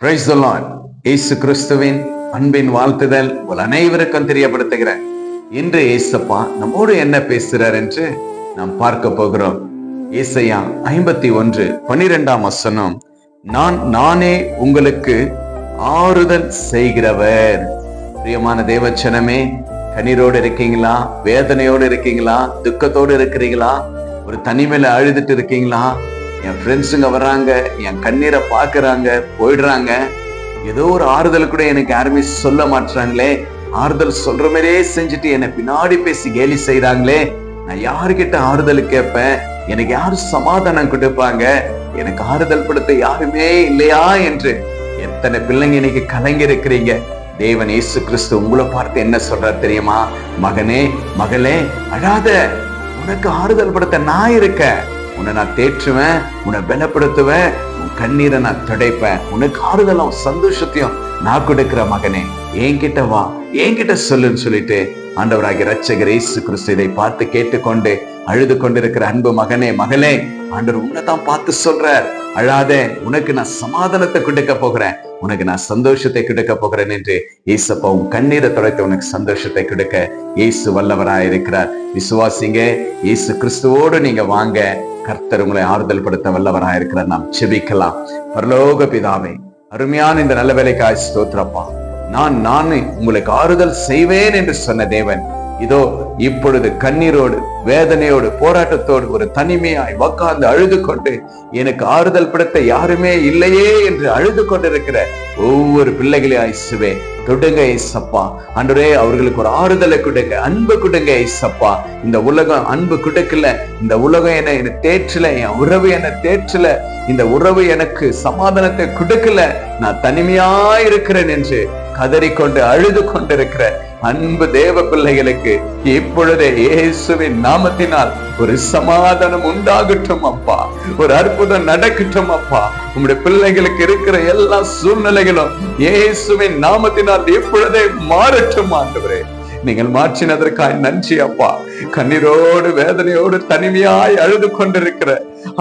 Price இயேசு கிறிஸ்துவின் அன்பின் வாழ்த்துதல் உங்கள் அனைவருக்கும் தெரியப்படுத்துகிறேன். இன்று ஏசப்பா நம்மோடு என்ன பேசுறார் என்று நாம் பார்க்க போகிறோம். ஏசையா ஐம்பத்தி ஒன்று பனிரெண்டாம் வசனம். நான் நானே உங்களுக்கு ஆறுதல் செய்கிறவர். பிரியமான தேவச்சனமே கண்ணீரோடு இருக்கீங்களா? வேதனையோடு இருக்கீங்களா? துக்கத்தோடு இருக்கிறீங்களா? ஒரு தனிமையில அழுதுட்டு இருக்கீங்களா? என் ஃப்ரெண்ட்ஸுங்க வர்றாங்க என் கண்ணீரை பார்க்குறாங்க போயிடுறாங்க. ஏதோ ஒரு ஆறுதல் கூட எனக்கு யாருமே சொல்ல மாட்டுறாங்களே ஆறுதல் சொல்ற மாதிரியே செஞ்சுட்டு என்னை பின்னாடி பேசி கேலி செய்யறாங்களே நான் யாருக்கிட்ட ஆறுதல் கேட்பேன்? எனக்கு யாரு சமாதானம் கொடுப்பாங்க? எனக்கு ஆறுதல் படுத்த யாருமே இல்லையா என்று எத்தனை பிள்ளைங்க இன்னைக்கு கலங்கி இருக்கிறீங்க தேவன் இயேசு கிறிஸ்து உங்களை பார்த்து என்ன சொல்றார் தெரியுமா? மகனே மகளே அழாத உனக்கு ஆறுதல் படுத்த நான் இருக்கேன். உன்னை நான் தேற்றுவேன் உன்னை பலப்படுத்துவேன் உன் கண்ணீரை நான் துடைப்பேன். உனக்கு ஆறுதலும் சந்தோஷத்தையும் நான் கொடுக்கிற மகனே என்கிட்ட வா என்கிட்ட சொல்லுன்னு சொல்லிட்டு ஆண்டவராகிய ரட்சகர் இயேசு கிறிஸ்து இதை பார்த்து கேட்டுக்கொண்டு அழுது கொண்டிருக்கிற அன்பு மகனே மகளே ஆண்டவர் உன்னை தான் பார்த்து சொல்றார். அழாதே உனக்கு நான் சமாதானத்தை கொடுக்க போகிறேன். உனக்கு நான் சந்தோஷத்தை கொடுக்க போகிறேன் என்று இயேசப்பா உன் கண்ணீரை துடைத்து உனக்கு சந்தோஷத்தை கொடுக்க இயேசு வல்லவராய் இருக்கிறார் விசுவாசிங்க இயேசு கிறிஸ்துவோடு நீங்க வாங்க. கர்த்தர் உங்களை ஆறுதல் படுத்த வல்லவராய் நாம் செபிக்கலாம் பரலோக பிதாவே அருமையான இந்த நல்ல வேலைக்காய் ஸ்தோத்திரப்பா. நான் நானே உங்களுக்கு ஆறுதல் செய்வேன் என்று சொன்ன தேவன். இதோ இப்பொழுது கண்ணீரோடு வேதனையோடு போராட்டத்தோடு ஒரு தனிமையாய் உக்காந்து அழுது கொண்டு எனக்கு ஆறுதல் படுத்த யாருமே இல்லையே என்று அழுது கொண்டிருக்கிற ஒவ்வொரு பிள்ளைகளே ஆயிசுவேன் தொடுங்க ஐசப்பா அன்றே அவர்களுக்கு ஒரு ஆறுதலை கொடுங்க அன்பு கொடுங்க ஐசப்பா இந்த உலகம் அன்பு கொடுக்கல இந்த உலகம் என்ன என்ன தேற்றல என் உறவு என்ன தேற்றல இந்த உறவு எனக்கு சமாதானத்தை கொடுக்கல. நான் தனிமையா இருக்கிறேன் என்று கதறிக்கொண்டு அழுது கொண்டிருக்கிற அன்பு தேவ பிள்ளைகளுக்கு இப்பொழுதே இயேசுவின் நாமத்தினால் ஒரு சமாதானம் உண்டாகட்டும் அப்பா. ஒரு அற்புதம் நடக்கட்டும் அப்பா. உங்களுடைய பிள்ளைகளுக்கு இருக்கிற எல்லா சூழ்நிலைகளும் இயேசுவின் நாமத்தினால் இப்பொழுதே மாறட்டும் ஆண்டவரே. நீங்கள் மாற்றினதற்காய் நன்றி அப்பா. கண்ணீரோடு வேதனையோடு தனிமையாய் அழுது கொண்டிருக்கிற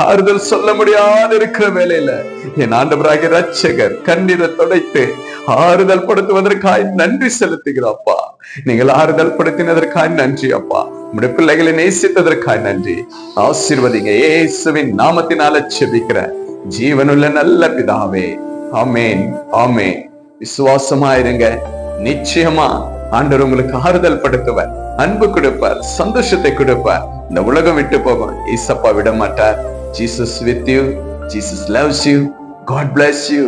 ஆறுதல் சொல்ல முடியாது இருக்கிற வேலையில என் ஆண்டவராகிய ரட்சகர் கண்ணீரை துடைத்து ஆறுதல் படுத்துவதற்காய் நன்றி செலுத்துகிறப்பா நீங்கள் ஆறுதல் படுத்தினதற்காய் நன்றி அப்பா. உடைய பிள்ளைகளை நேசித்ததற்காய் நன்றி. ஆசீர்வதிங்க இயேசுவின் நாமத்தினால செபிக்கிறேன். ஜீவனுள்ள நல்ல பிதாவே ஆமேன் ஆமேன் விசுவாசமா இருங்க நிச்சயமா ஆண்டவர் உங்களுக்கு ஆறுதல் படுத்துவார் அன்பு கொடுப்பார் சந்தோஷத்தை கொடுப்பார் இந்த உலகம் விட்டு போகும் ஈசப்பா விட மாட்டார் Jesus with you Jesus loves you God bless you